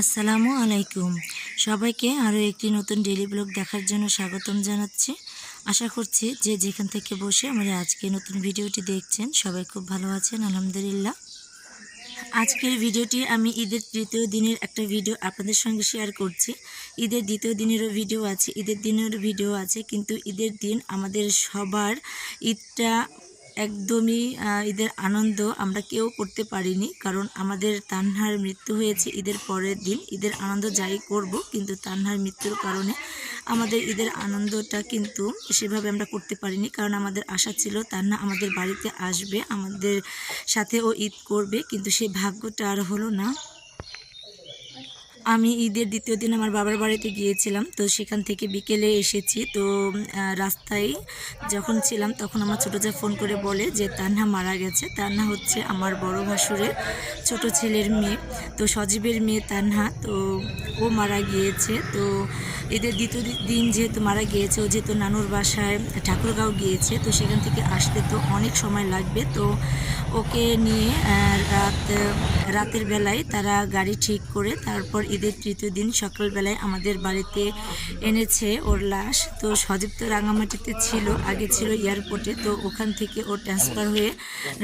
আসসালামু আলাইকুম। সবাইকে আরও একটি নতুন ডেলি ব্লগ দেখার জন্য স্বাগতম জানাচ্ছি। আশা করছি যে যেখান থেকে বসে আমার আজকে নতুন ভিডিওটি দেখছেন, সবাই খুব ভালো আছেন, আলহামদুলিল্লাহ। আজকের ভিডিওটি আমি ঈদের তৃতীয় দিনের একটা ভিডিও আপনাদের সঙ্গে শেয়ার করছি। ঈদের দ্বিতীয় দিনেরও ভিডিও আছে, ঈদের দিনেরও ভিডিও আছে, কিন্তু ঈদের দিন আমাদের সবার ঈদটা একদমই ঈদের আনন্দ আমরা কেউ করতে পারিনি। কারণ আমাদের তান্হার মৃত্যু হয়েছে ঈদের পরের দিন। ঈদের আনন্দ যাই করব, কিন্তু তান্হার মৃত্যুর কারণে আমাদের ঈদের আনন্দটা কিন্তু সেভাবে আমরা করতে পারিনি। কারণ আমাদের আশা ছিল তান্না আমাদের বাড়িতে আসবে, আমাদের সাথে ও ঈদ করবে, কিন্তু সেই ভাগ্যটা আর হলো না। আমি ঈদের দ্বিতীয় দিন আমার বাবার বাড়িতে গিয়েছিলাম, তো সেখান থেকে বিকেলে এসেছি। তো রাস্তায় যখন ছিলাম তখন আমার ছোটো যা ফোন করে বলে যে তান্না মারা গেছে। তান্না হচ্ছে আমার বড় ভাসুরের ছোট ছেলের মেয়ে, তো সজীবের মেয়ে তান্না তো ও মারা গিয়েছে। তো ঈদের দ্বিতীয় দিন যেহেতু মারা গিয়েছে, ও যেহেতু নানুর বাসায় ঠাকুরগাঁও গিয়েছে, তো সেখান থেকে আসতে তো অনেক সময় লাগবে। তো ওকে নিয়ে রাত, রাতের বেলায় তারা গাড়ি ঠিক করে তারপর ঈদের তৃতীয় দিন সকালবেলায় আমাদের বাড়িতে এনেছে ওর লাশ। তো সজীব রাঙামাটিতে ছিল, আগে ছিল এয়ারপোর্টে। তো ওখান থেকে ও ট্রান্সফার হয়ে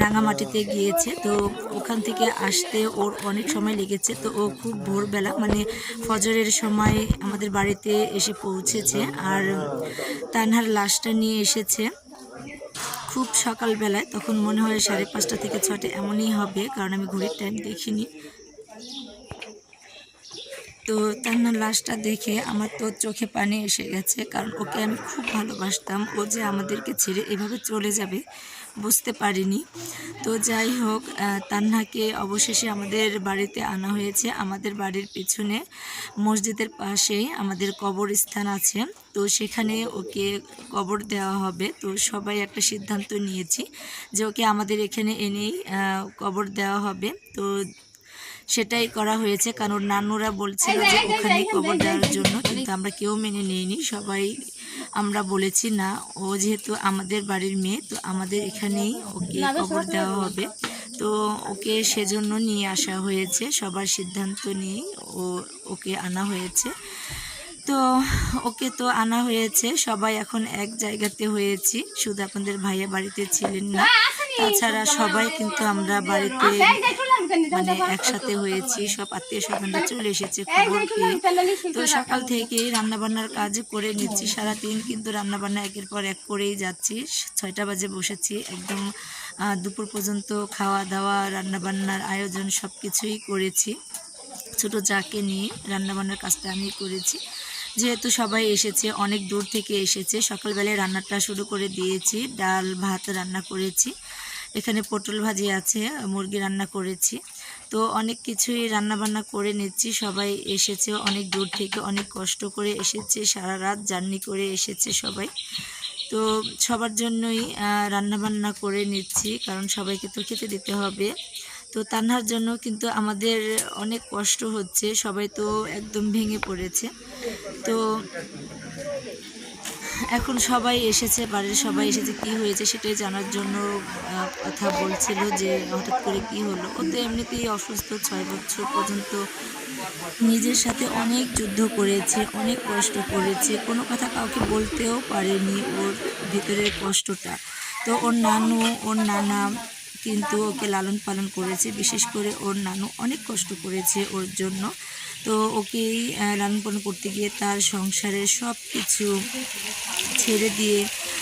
রাঙামাটিতে গিয়েছে। তো ওখান থেকে আসতে ওর অনেক সময় লেগেছে। তো ও খুব ভোরবেলা মানে ফজরের সময় আমাদের বাড়িতে এসে পৌঁছেছে আর তানহার লাশটা নিয়ে এসেছে। খুব সকালবেলায়, তখন মনে হয় সাড়ে পাঁচটা থেকে ছটা এমনই হবে, কারণ আমি ঘড়ির টাইম দেখিনি। তো তান্নার লাশটা দেখে আমার তো চোখে পানি এসে গেছে, কারণ ওকে আমি খুব ভালোবাসতাম। ও যে আমাদেরকে ছেড়ে এভাবে চলে যাবে, বুঝতে পারিনি। তো যাই হোক তান্নাকে অবশেষে আমাদের বাড়িতে আনা হয়েছে। আমাদের বাড়ির পিছনে মসজিদের পাশেই আমাদের কবরস্থান আছে। তো সেখানে ওকে কবর দেওয়া হবে। তো সবাই একটা সিদ্ধান্ত নিয়েছি যে ওকে আমাদের এখানে এনেই কবর দেওয়া হবে। তো সেটাই করা হয়েছে, কারণ নানুরা বলছিল যে ওখানে কবর দেওয়ার জন্য, কিন্তু আমরা কেউ মেনে নিইনি। সবাই আমরা বলেছি, না, ও যেহেতু আমাদের বাড়ির মেয়ে, তো আমাদের এখানেই ওকে কবর দেওয়া হবে। তো ওকে সেজন্য নিয়ে আসা হয়েছে, সবার সিদ্ধান্ত নিয়েই ও, ওকে আনা হয়েছে। তো ওকে তো আনা হয়েছে, সবাই এখন এক জায়গাতে হয়েছি। শুধু আপনাদের ভাইয়া বাড়িতে ছিলেন না, তাছাড়া সবাই কিন্তু আমরা বাড়িতে মানে একসাথে হয়েছি সব আত্মীয় স্বজনরা চলে এসেছে খবর পেয়ে। তো সকাল থেকে রান্না বান্নার কাজ করে নিচ্ছি সারাদিন কিন্তু রান্না বান্না একের পর এক করেই যাচ্ছি। ছয়টা বাজে বসেছি একদম দুপুর পর্যন্ত খাওয়া দাওয়া রান্না বান্নার আয়োজন সব কিছুই করেছি। ছোট যাকে নিয়ে রান্নাবান্নার কাজটা আমি করেছি। যেহেতু সবাই এসেছে অনেক দূর থেকে এসেছে সকালবেলায় রান্নাটা শুরু করে দিয়েছি ডাল ভাত রান্না করেছি। এখানে পটল ভাজি আছে, মুরগি রান্না করেছি। তো অনেক কিছুই রান্না বান্না করে নিচ্ছি, সবাই এসেছে অনেক দূর থেকে, অনেক কষ্ট করে এসেছে, সারা রাত জার্নি করে এসেছে সবাই। তো সবার জন্যই রান্না বান্না করে নিচ্ছি, কারণ সবাইকে তো খেতে দিতে হবে। তো তান্নার জন্য কিন্তু আমাদের অনেক কষ্ট হচ্ছে, সবাই তো একদম ভেঙে পড়েছে। তো এখন সবাই এসেছে, বাড়ির সবাই এসেছে, কি হয়েছে সেটাই জানার জন্য কথা বলছিল যে হঠাৎ করে কি হলো। ও তো এমনিতেই অসুস্থ, ছয় বছর পর্যন্ত নিজের সাথে অনেক যুদ্ধ করেছে, অনেক কষ্ট করেছে। কোনো কথা কাউকে বলতেও পারেনি ওর ভিতরের কষ্টটা। তো ওর নানু, ওর নানা কিন্তু ওকে লালন পালন করেছে। বিশেষ করে ওর নানু অনেক কষ্ট করেছে ওর জন্য। তো ওকেই আহ, লালন পালন করতে গিয়ে তার সংসারের সব কিছু ছেড়ে দিয়ে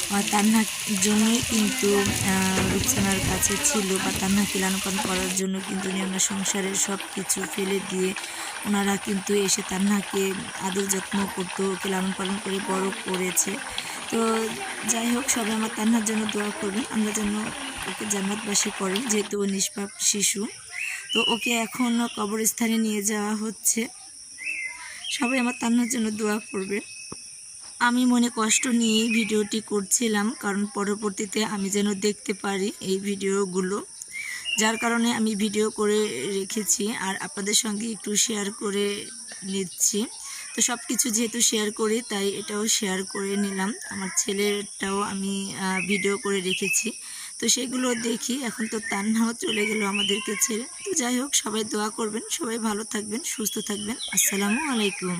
আহ, তান্নার জন্যই কিন্তু রুকসানার কাছে ছিল বা তান্নাকে লালন করার জন্য কিন্তু উনি ওনার সংসারের সব কিছু ফেলে দিয়ে ওনারা কিন্তু এসে তান্নাকে আদর যত্ন করতো ওকে লালন পালন করে বড় করেছে। তো যাই হোক সবাই আমার তান্নার জন্য দোয়া করবেন। আমরা যেন ওকে জান্নাতবাসী করেন যেহেতু ও নিষ্পাপ শিশু। তো ওকে এখন কবরস্থানে নিয়ে যাওয়া হচ্ছে। সবাই আমার তান্নার জন্য দোয়া করবে। আমি মনে কষ্ট নিয়েই ভিডিওটি করছিলাম, কারণ পরবর্তীতে আমি যেন দেখতে পারি এই ভিডিওগুলো। যার কারণে আমি ভিডিও করে রেখেছি আর আপনাদের সঙ্গে একটু শেয়ার করে নিচ্ছি। তো সব কিছু যেহেতু শেয়ার করি, তাই এটাও শেয়ার করে নিলাম। আমার ছেলেরটাও আমি ভিডিও করে রেখেছি। তো সেগুলো দেখি, এখন তো তান্নাও চলে গেল আমাদেরকে ছেড়ে। তো যাই হোক, সবাই দোয়া করবেন, সবাই ভালো থাকবেন, সুস্থ থাকবেন। আসসালামু আলাইকুম।